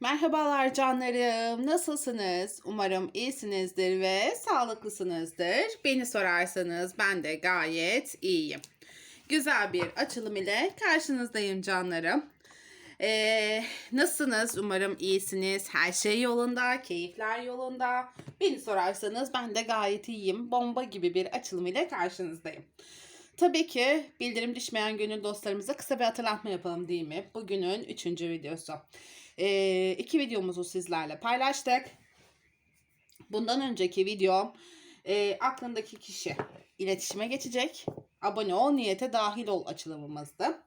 Merhabalar canlarım. Nasılsınız? Umarım iyisinizdir ve sağlıklısınızdır. Beni sorarsanız ben de gayet iyiyim. Güzel bir açılım ile karşınızdayım canlarım. Ee, nasılsınız? Umarım iyisiniz. Her şey yolunda, keyifler yolunda. Beni sorarsanız ben de gayet iyiyim. Bomba gibi bir açılım ile karşınızdayım. Tabii ki bildirim düşmeyen gönül dostlarımıza kısa bir hatırlatma yapalım değil mi? Bugünün üçüncü videosu. Ee, iki videomuzu sizlerle paylaştık. Bundan önceki videom e, aklındaki kişi iletişime geçecek. Abone ol niyete dahil ol açılımımızdı.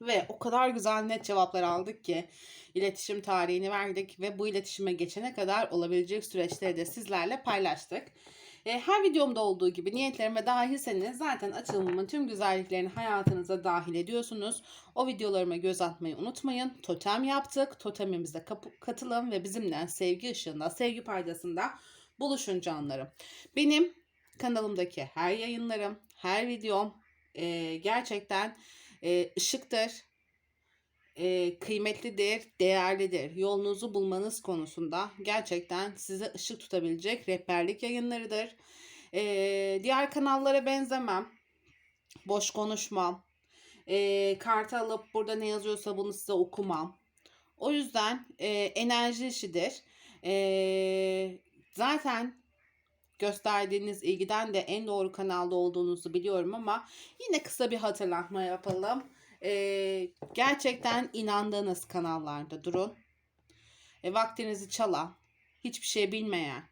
Ve o kadar güzel net cevaplar aldık ki iletişim tarihini verdik ve bu iletişime geçene kadar olabilecek süreçleri de sizlerle paylaştık. E, Her videomda olduğu gibi niyetlerime dahilseniz zaten açılımımın tüm güzelliklerini hayatınıza dahil ediyorsunuz. O videolarıma göz atmayı unutmayın. Totem yaptık. Totemimize kapı- katılın ve bizimle sevgi ışığında, sevgi paydasında buluşun canlarım. Benim kanalımdaki her yayınlarım, her videom e, gerçekten e, ışıktır, e, kıymetlidir, değerlidir. Yolunuzu bulmanız konusunda gerçekten size ışık tutabilecek rehberlik yayınlarıdır. E, diğer kanallara benzemem. Boş konuşmam. E, kartı alıp burada ne yazıyorsa bunu size okumam. O yüzden e, enerji işidir. E, zaten gösterdiğiniz ilgiden de en doğru kanalda olduğunuzu biliyorum ama yine kısa bir hatırlatma yapalım. Ee, gerçekten inandığınız kanallarda durun. E, vaktinizi çalan, hiçbir şey bilmeyen,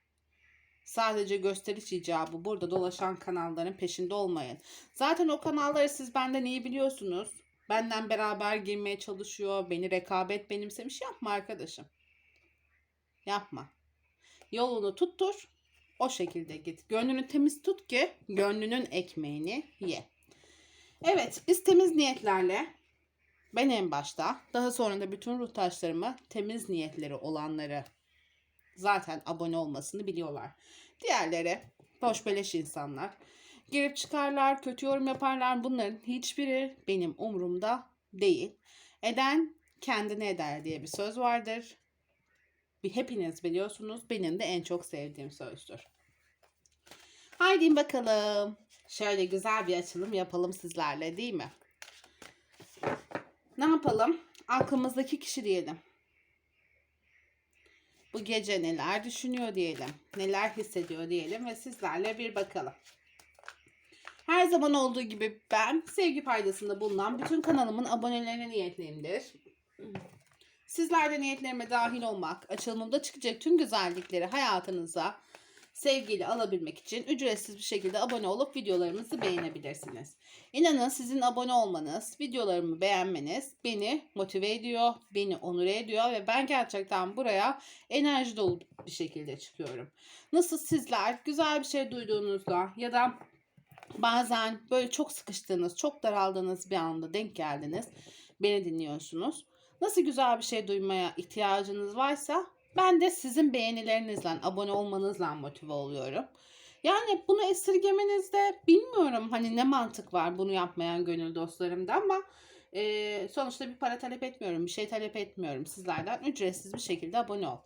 sadece gösteriş icabı burada dolaşan kanalların peşinde olmayın. Zaten o kanalları siz benden iyi biliyorsunuz. Benden beraber girmeye çalışıyor, beni rekabet benimsemiş yapma arkadaşım. Yapma. Yolunu tuttur, o şekilde git. Gönlünü temiz tut ki gönlünün ekmeğini ye. Evet, biz temiz niyetlerle ben en başta, daha sonra da bütün ruhtaşlarımı temiz niyetleri olanları zaten abone olmasını biliyorlar. Diğerleri boş beleş insanlar. Girip çıkarlar, kötü yorum yaparlar. Bunların hiçbiri benim umurumda değil. Eden kendine eder diye bir söz vardır. Hepiniz biliyorsunuz. Benim de en çok sevdiğim sözdür. Haydi bakalım. Şöyle güzel bir açılım yapalım sizlerle değil mi? Ne yapalım? Aklımızdaki kişi diyelim. Bu gece neler düşünüyor diyelim. Neler hissediyor diyelim ve sizlerle bir bakalım. Her zaman olduğu gibi ben sevgi paydasında bulunan bütün kanalımın abonelerine niyetliyimdir. Sizler de niyetlerime dahil olmak, açılımımda çıkacak tüm güzellikleri hayatınıza sevgiyle alabilmek için ücretsiz bir şekilde abone olup videolarımızı beğenebilirsiniz. İnanın sizin abone olmanız, videolarımı beğenmeniz beni motive ediyor, beni onur ediyor ve ben gerçekten buraya enerji dolu bir şekilde çıkıyorum. Nasıl sizler güzel bir şey duyduğunuzda ya da bazen böyle çok sıkıştığınız, çok daraldığınız bir anda denk geldiniz, beni dinliyorsunuz. Nasıl güzel bir şey duymaya ihtiyacınız varsa ben de sizin beğenilerinizle, abone olmanızla motive oluyorum. Yani bunu esirgemenizde bilmiyorum hani ne mantık var bunu yapmayan gönül dostlarımda ama e, sonuçta bir para talep etmiyorum, bir şey talep etmiyorum sizlerden. Ücretsiz bir şekilde abone ol.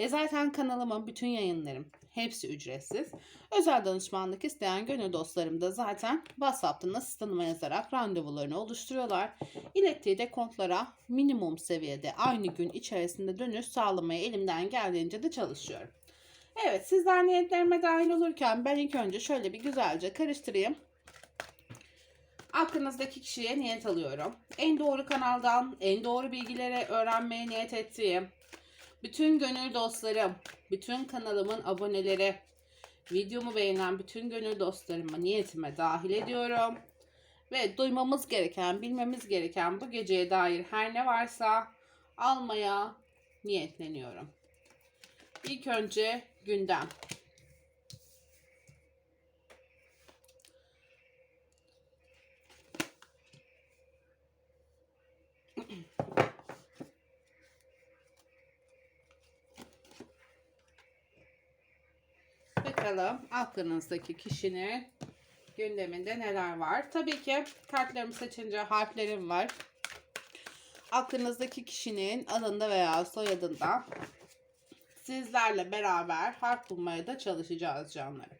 E zaten kanalımın bütün yayınlarım hepsi ücretsiz. Özel danışmanlık isteyen gönül dostlarım da zaten WhatsApp'tan asistanıma yazarak randevularını oluşturuyorlar. İlettiği dekontlara minimum seviyede aynı gün içerisinde dönüş sağlamaya elimden geldiğince de çalışıyorum. Evet sizler niyetlerime dahil olurken ben ilk önce şöyle bir güzelce karıştırayım. Aklınızdaki kişiye niyet alıyorum. En doğru kanaldan en doğru bilgileri öğrenmeye niyet ettiğim, bütün gönül dostlarım, bütün kanalımın aboneleri, videomu beğenen bütün gönül dostlarıma niyetime dahil ediyorum. Ve duymamız gereken, bilmemiz gereken bu geceye dair her ne varsa almaya niyetleniyorum. İlk önce gündem. Bakalım aklınızdaki kişinin gündeminde neler var. Tabii ki kartlarımı seçince harflerim var. aklınızdaki kişinin adında veya soyadında sizlerle beraber harf bulmaya da çalışacağız canlarım.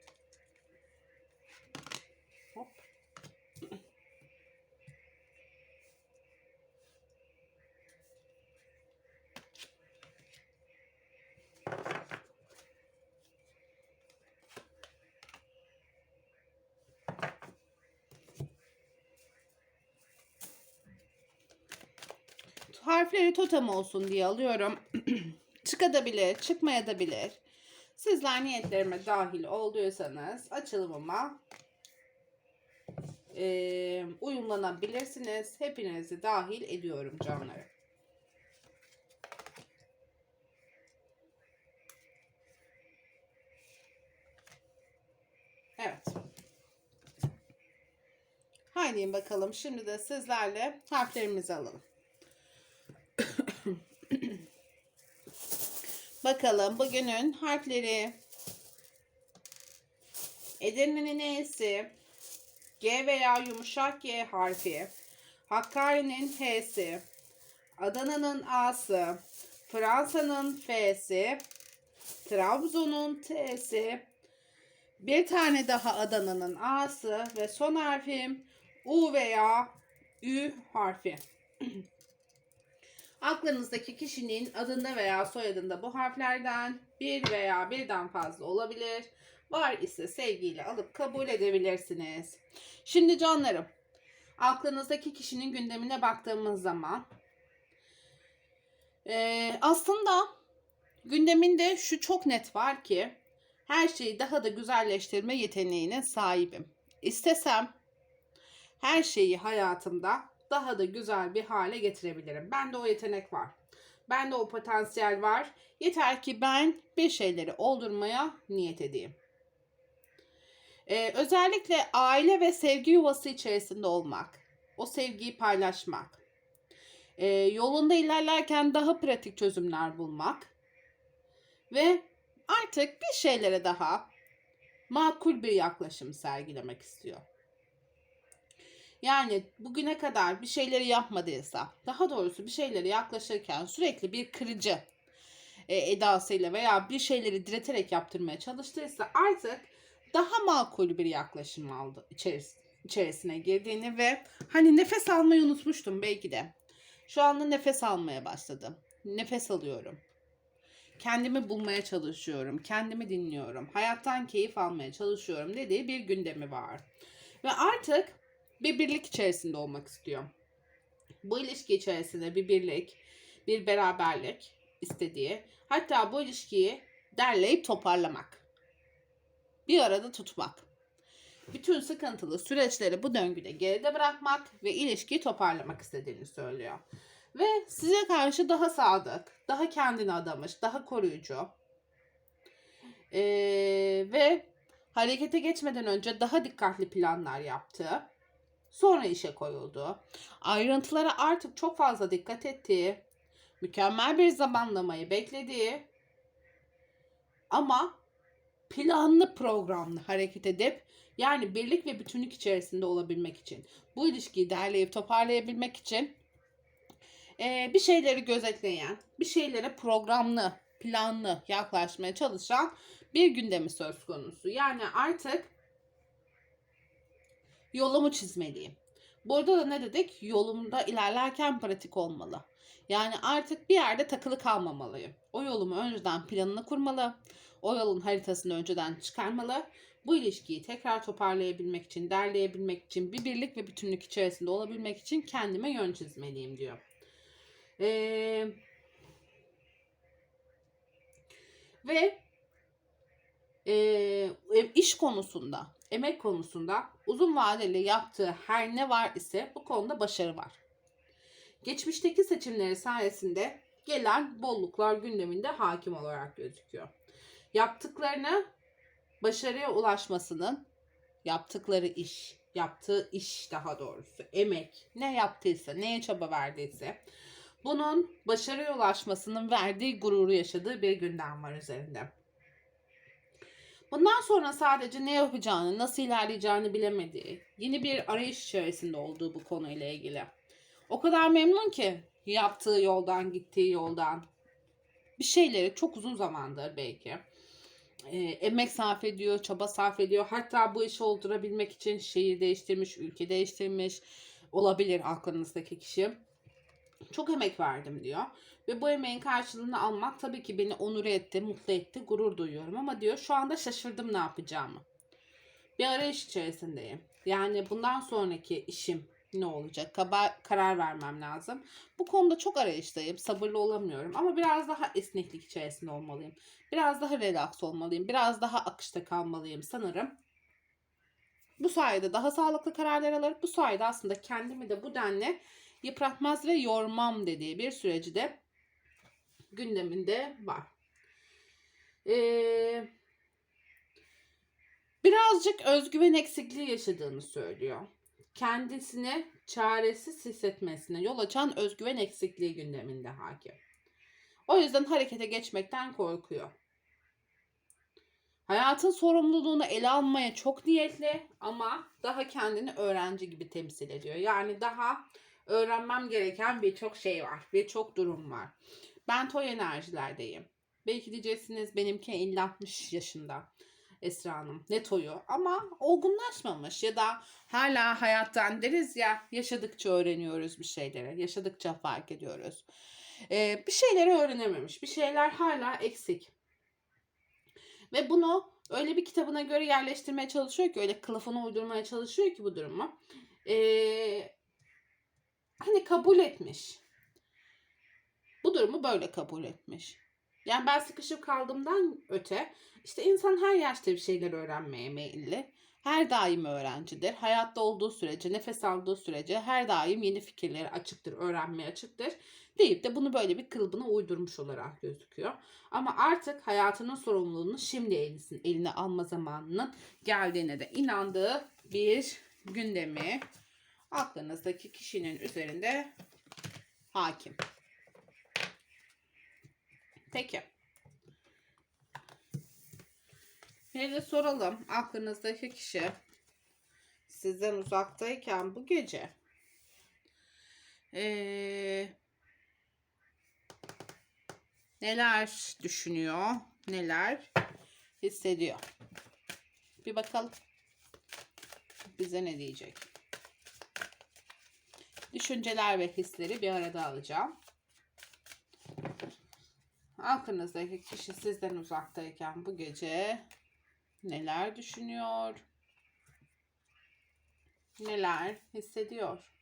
Harfleri totem olsun diye alıyorum. Çıkabilir, çıkmayabilir. Sizler niyetlerime dahil olduysanız açılımıma eee, uyumlanabilirsiniz. Hepinizi dahil ediyorum canlarım. Evet. Haydi bakalım. Şimdi de sizlerle harflerimizi alalım. Bakalım bugünün harfleri. Edirne'nin E'si, G veya yumuşak G harfi, Hakkari'nin H'si, Adana'nın A'sı, Fransa'nın F'si, Trabzon'un T'si, bir tane daha Adana'nın A'sı ve son harfim U veya Ü harfi. Aklınızdaki kişinin adında veya soyadında bu harflerden bir veya birden fazla olabilir. Var ise sevgiyle alıp kabul edebilirsiniz. Şimdi canlarım, aklınızdaki kişinin gündemine baktığımız zaman eee, aslında gündeminde şu çok net var ki her şeyi daha da güzelleştirme yeteneğine sahibim. İstesem her şeyi hayatımda daha da güzel bir hale getirebilirim. Bende o yetenek var. Bende o potansiyel var. Yeter ki ben bir şeyleri oldurmaya niyet edeyim. Ee, özellikle aile ve sevgi yuvası içerisinde olmak, o sevgiyi paylaşmak, ee, yolunda ilerlerken daha pratik çözümler bulmak ve artık bir şeylere daha makul bir yaklaşım sergilemek istiyor. Yani bugüne kadar bir şeyleri yapmadıysa, daha doğrusu bir şeyleri yaklaşırken sürekli bir kırıcı e, edasıyla veya bir şeyleri direterek yaptırmaya çalıştıysa artık daha makul bir yaklaşım aldı içeris- içerisine girdiğini ve hani nefes almayı unutmuştum belki de. Şu anda nefes almaya başladım. Nefes alıyorum. Kendimi bulmaya çalışıyorum. Kendimi dinliyorum. Hayattan keyif almaya çalışıyorum dediği bir gündemi var. Ve artık bir birlik içerisinde olmak istiyor. Bu ilişki içerisinde bir birlik, bir beraberlik istediği, hatta bu ilişkiyi derleyip toparlamak. Bir arada tutmak. Bütün sıkıntılı süreçleri bu döngüde geride bırakmak ve ilişkiyi toparlamak istediğini söylüyor. Ve size karşı daha sadık, daha kendine adamış, daha koruyucu. Ee, ve harekete geçmeden önce daha dikkatli planlar yaptı. Sonra işe koyuldu. Ayrıntılara artık çok fazla dikkat ettiği, mükemmel bir zamanlamayı beklediği ama planlı programlı hareket edip yani birlik ve bütünlük içerisinde olabilmek için bu ilişkiyi derleyip toparlayabilmek için eee, bir şeyleri gözetleyen, bir şeylere programlı, planlı yaklaşmaya çalışan bir gündemi söz konusu. Yani artık yolumu çizmeliyim. Burada da ne dedik? Yolumda ilerlerken pratik olmalı. Yani artık bir yerde takılı kalmamalıyım. O yolumu önceden planını kurmalı. O yolun haritasını önceden çıkarmalı. Bu ilişkiyi tekrar toparlayabilmek için, derleyebilmek için, bir birlik ve bütünlük içerisinde olabilmek için kendime yön çizmeliyim diyor. Ee, ve e, iş konusunda, emek konusunda uzun vadeli yaptığı her ne var ise bu konuda başarı var. Geçmişteki seçimleri sayesinde gelen bolluklar gündeminde hakim olarak gözüküyor. Yaptıklarını başarıya ulaşmasının yaptıkları iş, yaptığı iş daha doğrusu emek, ne yaptıysa, neye çaba verdiyse bunun başarıya ulaşmasının verdiği gururu yaşadığı bir gündem var üzerinde. Bundan sonra sadece ne yapacağını, nasıl ilerleyeceğini bilemediği, yeni bir arayış içerisinde olduğu bu konuyla ilgili. O kadar memnun ki yaptığı yoldan, gittiği yoldan bir şeyleri çok uzun zamandır belki e, emek sarf ediyor, çaba sarf ediyor. Hatta bu işi oldurabilmek için şehir değiştirmiş, ülke değiştirmiş olabilir aklınızdaki kişi. Çok emek verdim diyor. Ve bu emeğin karşılığını almak tabii ki beni onur etti, mutlu etti, gurur duyuyorum. Ama diyor şu anda şaşırdım ne yapacağımı. Bir arayış içerisindeyim. Yani bundan sonraki işim ne olacak? Kaba, karar vermem lazım. Bu konuda çok arayıştayım. Sabırlı olamıyorum. Ama biraz daha esneklik içerisinde olmalıyım. Biraz daha relax olmalıyım. Biraz daha akışta kalmalıyım sanırım. Bu sayede daha sağlıklı kararlar alır. Bu sayede aslında kendimi de bu denli yıpratmaz ve yormam dediği bir süreci de gündeminde var. Ee, birazcık özgüven eksikliği yaşadığını söylüyor. Kendisine çaresiz hissetmesine yol açan özgüven eksikliği gündeminde hakim. O yüzden harekete geçmekten korkuyor. Hayatın sorumluluğunu ele almaya çok niyetli ama daha kendini öğrenci gibi temsil ediyor. Yani daha öğrenmem gereken birçok şey var, birçok durum var. Ben toy enerjilerdeyim. Belki diyeceksiniz benimki 50-60 yaşında Esra Hanım. Ne toyu ama olgunlaşmamış ya da hala hayattan deriz ya yaşadıkça öğreniyoruz bir şeyleri. Yaşadıkça fark ediyoruz. Ee, bir şeyleri öğrenememiş. Bir şeyler hala eksik. Ve bunu öyle bir kitabına göre yerleştirmeye çalışıyor ki öyle kılıfına uydurmaya çalışıyor ki bu durumu. Ee, hani kabul etmiş. Bu durumu böyle kabul etmiş. Yani ben sıkışıp kaldığımdan öte işte insan her yaşta bir şeyler öğrenmeye meyilli. Her daim öğrencidir. Hayatta olduğu sürece, nefes aldığı sürece her daim yeni fikirlere açıktır, öğrenmeye açıktır. Deyip de bunu böyle bir kılıbına uydurmuş olarak gözüküyor. Ama artık hayatının sorumluluğunu şimdi eline, eline alma zamanının geldiğine de inandığı bir gündemi aklınızdaki kişinin üzerinde hakim. Peki. Bir de soralım aklınızdaki kişi sizden uzaktayken bu gece ee, neler düşünüyor, neler hissediyor. Bir bakalım bize ne diyecek. Düşünceler ve hisleri bir arada alacağım. Aklınızdaki kişi sizden uzaktayken bu gece neler düşünüyor? Neler hissediyor?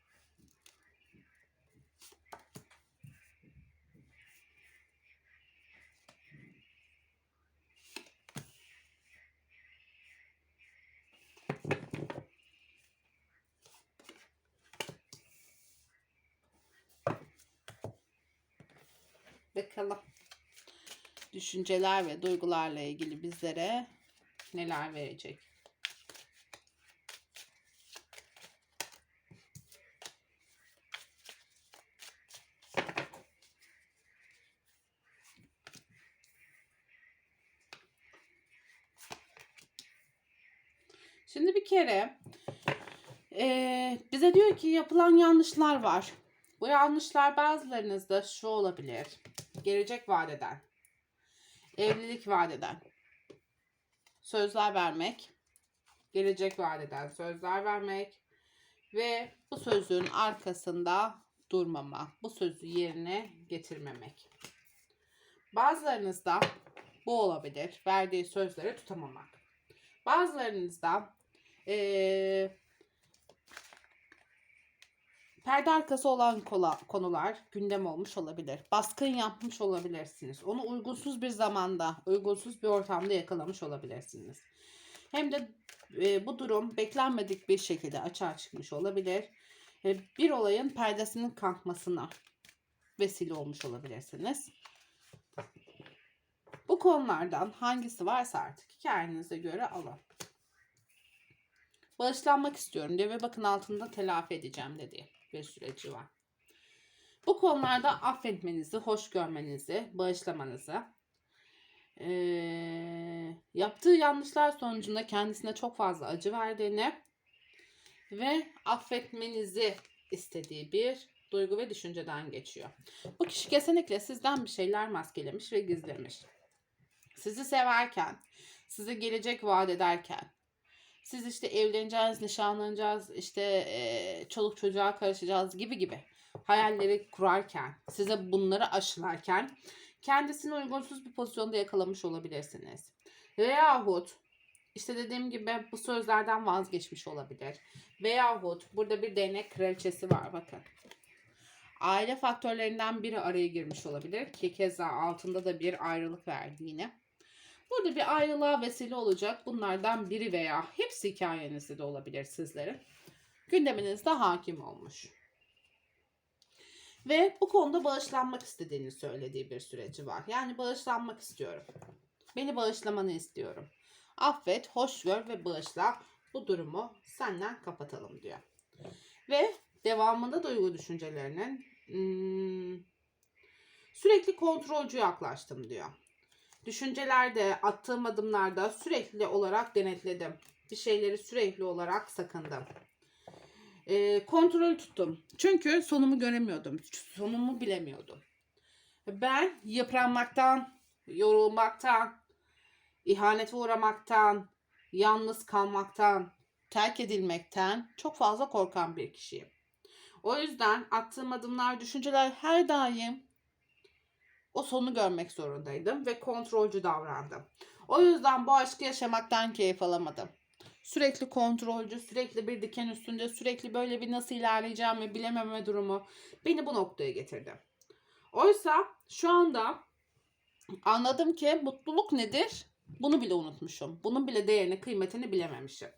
Bakalım düşünceler ve duygularla ilgili bizlere neler verecek? Şimdi bir kere eee, bize diyor ki yapılan yanlışlar var. Bu yanlışlar bazılarınızda şu olabilir. Gelecek vadeden, evlilik vadeden, sözler vermek, gelecek vadeden sözler vermek ve bu sözün arkasında durmama, bu sözü yerine getirmemek. Bazılarınızda bu olabilir, verdiği sözleri tutamamak. Bazılarınızda eee perde arkası olan kola- konular gündem olmuş olabilir. Baskın yapmış olabilirsiniz. Onu uygunsuz bir zamanda, uygunsuz bir ortamda yakalamış olabilirsiniz. Hem de e, bu durum beklenmedik bir şekilde açığa çıkmış olabilir. E, bir olayın perdesinin kalkmasına vesile olmuş olabilirsiniz. Bu konulardan hangisi varsa artık hikayenize göre alın. Bağışlanmak istiyorum diye ve bakın altında telafi edeceğim dedi bir süreci var. Bu konularda affetmenizi, hoş görmenizi, bağışlamanızı, eee, yaptığı yanlışlar sonucunda kendisine çok fazla acı verdiğini ve affetmenizi istediği bir duygu ve düşünceden geçiyor. Bu kişi kesinlikle sizden bir şeyler maskelemiş ve gizlemiş. Sizi severken, size gelecek vaat ederken, siz işte evleneceğiz, nişanlanacağız, işte eee, çoluk çocuğa karışacağız gibi gibi hayalleri kurarken, size bunları aşılarken kendisini uygunsuz bir pozisyonda yakalamış olabilirsiniz. Veyahut işte dediğim gibi bu sözlerden vazgeçmiş olabilir. Veyahut burada bir değnek kraliçesi var bakın. Aile faktörlerinden biri araya girmiş olabilir ki keza altında da bir ayrılık verdi yine. Burada bir ayrılığa vesile olacak bunlardan biri veya hepsi hikayenizde de olabilir sizlerin. Gündeminizde hakim olmuş. Ve bu konuda bağışlanmak istediğini söylediği bir süreci var. Yani bağışlanmak istiyorum. Beni bağışlamanı istiyorum. Affet, hoş gör ve bağışla. Bu durumu senden kapatalım diyor. Ve devamında duygu düşüncelerinin hmm, sürekli kontrolcü yaklaştım diyor. Düşüncelerde, attığım adımlarda sürekli olarak denetledim. Bir şeyleri sürekli olarak sakındım. Ee, kontrol tuttum. Çünkü sonumu göremiyordum. Sonumu bilemiyordum. Ben yıpranmaktan, yorulmaktan, ihanete uğramaktan, yalnız kalmaktan, terk edilmekten çok fazla korkan bir kişiyim. O yüzden attığım adımlar, düşünceler her daim o sonu görmek zorundaydım ve kontrolcü davrandım. O yüzden bu aşkı yaşamaktan keyif alamadım. Sürekli kontrolcü, sürekli bir diken üstünde, sürekli böyle bir nasıl ilerleyeceğimi bilememe durumu beni bu noktaya getirdi. Oysa şu anda anladım ki mutluluk nedir? Bunu bile unutmuşum. Bunun bile değerini, kıymetini bilememişim.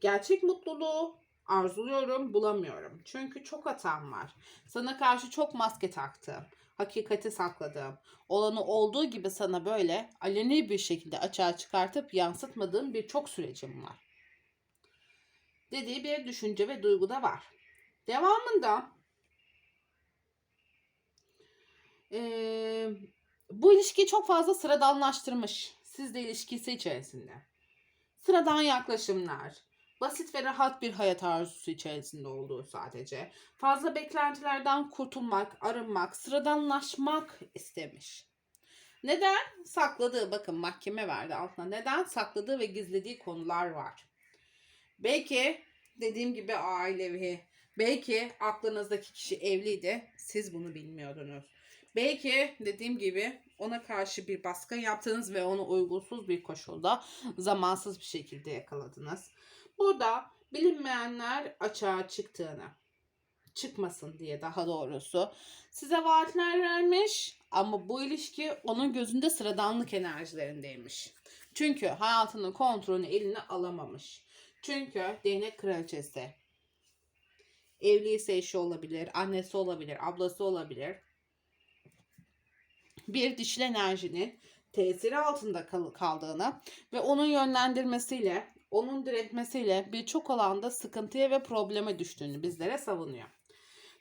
Gerçek mutluluğu arzuluyorum, bulamıyorum. Çünkü çok hatam var. Sana karşı çok maske taktım. Hakikati sakladım. Olanı olduğu gibi sana böyle aleni bir şekilde açığa çıkartıp yansıtmadığım birçok sürecim var. Dediği bir düşünce ve duygu da var. Devamında eee, bu ilişkiyi çok fazla sıradanlaştırmış. Siz de ilişkisi içerisinde. Sıradan yaklaşımlar, basit ve rahat bir hayat arzusu içerisinde olduğu sadece. Fazla beklentilerden kurtulmak, arınmak, sıradanlaşmak istemiş. Neden? Sakladığı, bakın mahkeme verdi altına. Neden? Sakladığı ve gizlediği konular var. Belki dediğim gibi ailevi, belki aklınızdaki kişi evliydi, siz bunu bilmiyordunuz. Belki dediğim gibi ona karşı bir baskın yaptınız ve onu uygunsuz bir koşulda zamansız bir şekilde yakaladınız. Burada bilinmeyenler açığa çıktığını, çıkmasın diye daha doğrusu size vaatler vermiş ama bu ilişki onun gözünde sıradanlık enerjilerindeymiş. Çünkü hayatının kontrolünü eline alamamış. Çünkü değnek kraliçesi evliyse eşi olabilir, annesi olabilir, ablası olabilir. Bir dişil enerjinin tesiri altında kal- kaldığını ve onun yönlendirmesiyle, onun diretmesiyle birçok alanda sıkıntıya ve probleme düştüğünü bizlere savunuyor.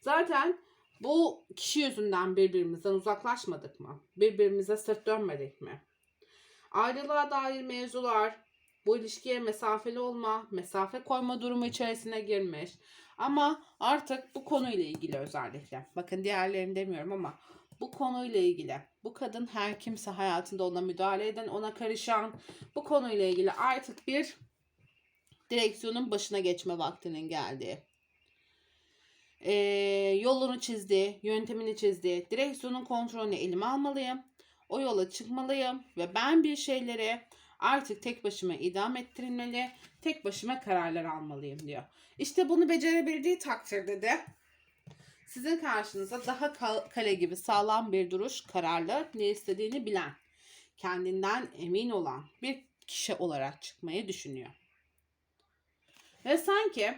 Zaten bu kişi yüzünden birbirimizden uzaklaşmadık mı? Birbirimize sırt dönmedik mi? Ayrılığa dair mevzular, bu ilişkiye mesafeli olma, mesafe koyma durumu içerisine girmiş. Ama artık bu konuyla ilgili özellikle, bakın diğerlerini demiyorum ama bu konuyla ilgili, bu kadın her kimse hayatında ona müdahale eden, ona karışan, bu konuyla ilgili artık bir direksiyonun başına geçme vaktinin geldiği. Ee, yolunu çizdi, yöntemini çizdi. Direksiyonun kontrolünü elime almalıyım. O yola çıkmalıyım ve ben bir şeyleri artık tek başıma idam ettirilmeli, tek başıma kararlar almalıyım diyor. İşte bunu becerebildiği takdirde de sizin karşınıza daha kal- kale gibi sağlam bir duruş, kararlı, ne istediğini bilen, kendinden emin olan bir kişi olarak çıkmayı düşünüyor. Ve sanki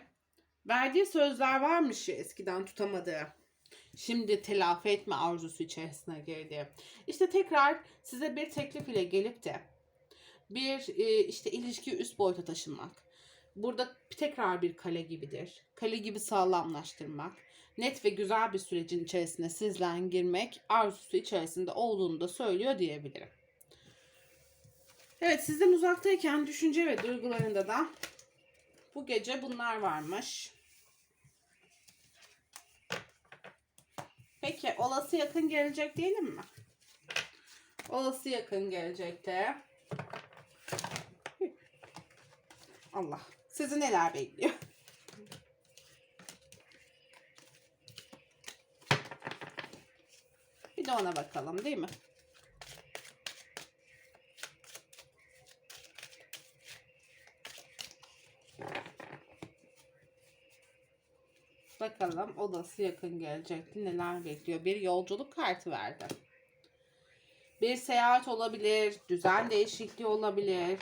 verdiği sözler varmış ya eskiden tutamadığı. Şimdi telafi etme arzusu içerisine girdi. İşte tekrar size bir teklif ile gelip de bir e, işte ilişki üst boyuta taşımak. Burada tekrar bir kale gibidir. Kale gibi sağlamlaştırmak. Net ve güzel bir sürecin içerisine sizden girmek arzusu içerisinde olduğunu da söylüyor diyebilirim. Evet sizden uzaktayken düşünce ve duygularında da bu gece bunlar varmış. Peki olası yakın gelecek diyelim mi? Olası yakın gelecekte. Allah. Sizi neler bekliyor? Bir de ona bakalım değil mi? Bakalım odası yakın gelecekti. Neler bekliyor? Bir yolculuk kartı verdi. Bir seyahat olabilir, düzen değişikliği olabilir.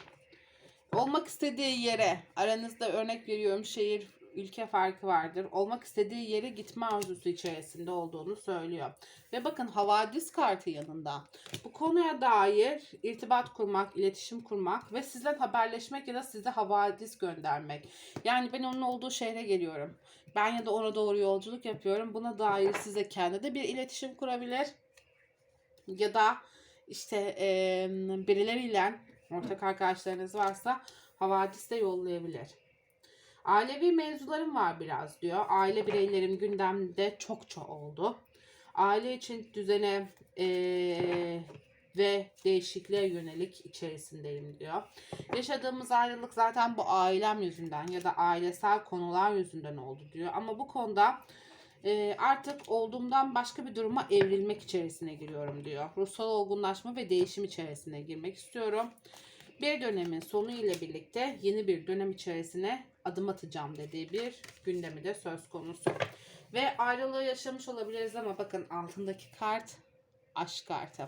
Olmak istediği yere, aranızda örnek veriyorum şehir, ülke farkı vardır. Olmak istediği yere gitme arzusu içerisinde olduğunu söylüyor. Ve bakın havadis kartı yanında. Bu konuya dair irtibat kurmak, iletişim kurmak ve sizden haberleşmek ya da size havadis göndermek. Yani ben onun olduğu şehre geliyorum. Ben ya da ona doğru yolculuk yapıyorum. Buna dair size kendi de bir iletişim kurabilir. Ya da işte eee, birileriyle ortak arkadaşlarınız varsa havadis de yollayabilir. Ailevi mevzularım var biraz diyor. Aile bireylerim gündemde çokça oldu. Aile için düzene eee, ve değişikliğe yönelik içerisindeyim diyor. Yaşadığımız ayrılık zaten bu ailem yüzünden ya da ailesel konular yüzünden oldu diyor. Ama bu konuda e, artık olduğumdan başka bir duruma evrilmek içerisine giriyorum diyor. Ruhsal olgunlaşma ve değişim içerisine girmek istiyorum. Bir dönemin sonu ile birlikte yeni bir dönem içerisine adım atacağım dediği bir gündemi de söz konusu. Ve ayrılığı yaşamış olabiliriz ama bakın altındaki kart aşk kartı.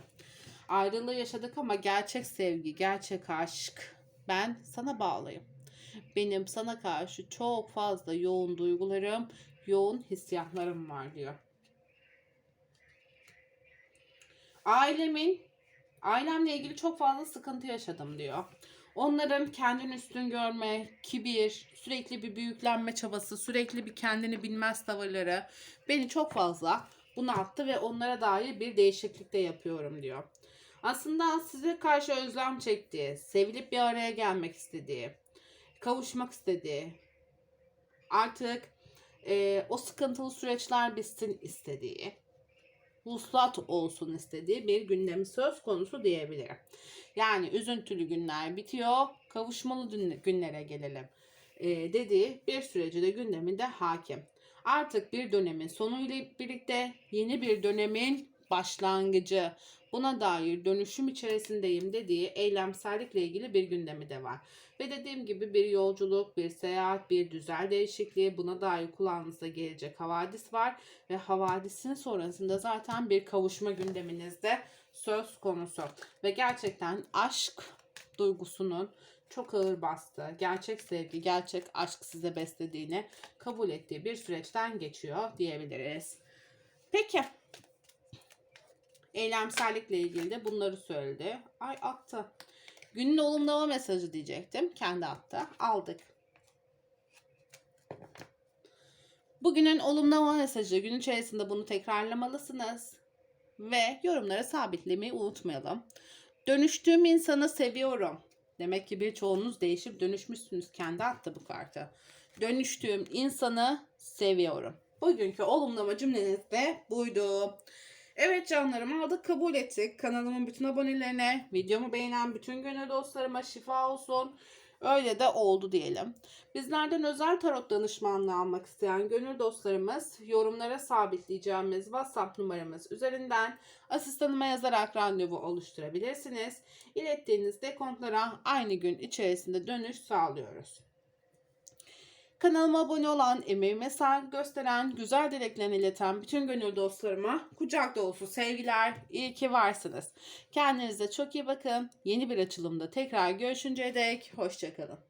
Ayrılığı yaşadık ama gerçek sevgi, gerçek aşk. Ben sana bağlıyım. Benim sana karşı çok fazla yoğun duygularım, yoğun hissiyatlarım var diyor. Ailemin, ailemle ilgili çok fazla sıkıntı yaşadım diyor. Onların kendini üstün görme, kibir, sürekli bir büyüklenme çabası, sürekli bir kendini bilmez tavırları beni çok fazla bunalttı ve onlara dair bir değişiklik de yapıyorum diyor. Aslında size karşı özlem çektiği, sevilip bir araya gelmek istediği, kavuşmak istediği, artık e, o sıkıntılı süreçler bitsin istediği, vuslat olsun istediği bir gündemi söz konusu diyebilirim. Yani üzüntülü günler bitiyor, kavuşmalı günlere gelelim e, dediği bir süreci de gündeminde hakim. Artık bir dönemin sonu ile birlikte yeni bir dönemin başlangıcı, buna dair dönüşüm içerisindeyim dediği eylemsellikle ilgili bir gündemi de var. Ve dediğim gibi bir yolculuk, bir seyahat, bir düzel değişikliği buna dair kulağınıza gelecek havadis var. Ve havadisin sonrasında zaten bir kavuşma gündeminizde söz konusu. Ve gerçekten aşk duygusunun çok ağır bastığı, gerçek sevgi, gerçek aşk size beslediğini kabul ettiği bir süreçten geçiyor diyebiliriz. Peki. Eylemsellikle ilgili de bunları söyledi. Ay attı. Günün olumlama mesajı diyecektim. Kendi attı. Aldık. Bugünün olumlama mesajı. Gün içerisinde bunu tekrarlamalısınız. Ve yorumlara sabitlemeyi unutmayalım. Dönüştüğüm insanı seviyorum. Demek ki birçoğunuz değişip dönüşmüşsünüz. Kendi attı bu kartı. Dönüştüğüm insanı seviyorum. Bugünkü olumlama cümleniz de buydu. Evet canlarım aldık kabul ettik. Kanalımın bütün abonelerine, videomu beğenen bütün gönül dostlarıma şifa olsun. Öyle de oldu diyelim. Bizlerden özel tarot danışmanlığı almak isteyen gönül dostlarımız yorumlara sabitleyeceğimiz WhatsApp numaramız üzerinden asistanıma yazarak randevu oluşturabilirsiniz. İlettiğiniz dekontlara aynı gün içerisinde dönüş sağlıyoruz. Kanalıma abone olan, emeğime saygı gösteren, güzel dileklerini ileten bütün gönül dostlarıma kucak dolusu sevgiler, iyi ki varsınız. Kendinize çok iyi bakın. Yeni bir açılımda tekrar görüşünceye dek hoşçakalın.